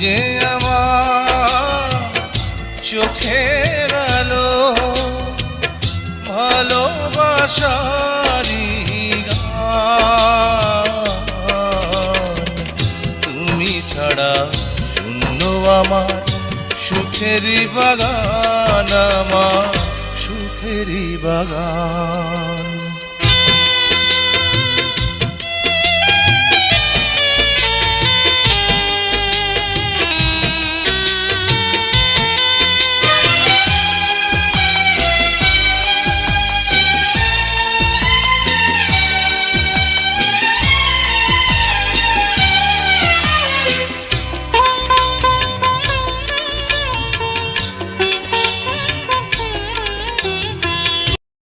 যে আমার চোখের আলো ভালোবাসারি তুমি ছাড়া শূন্য আমার সুখেরই বাগান আমার সুখেরই বাগান।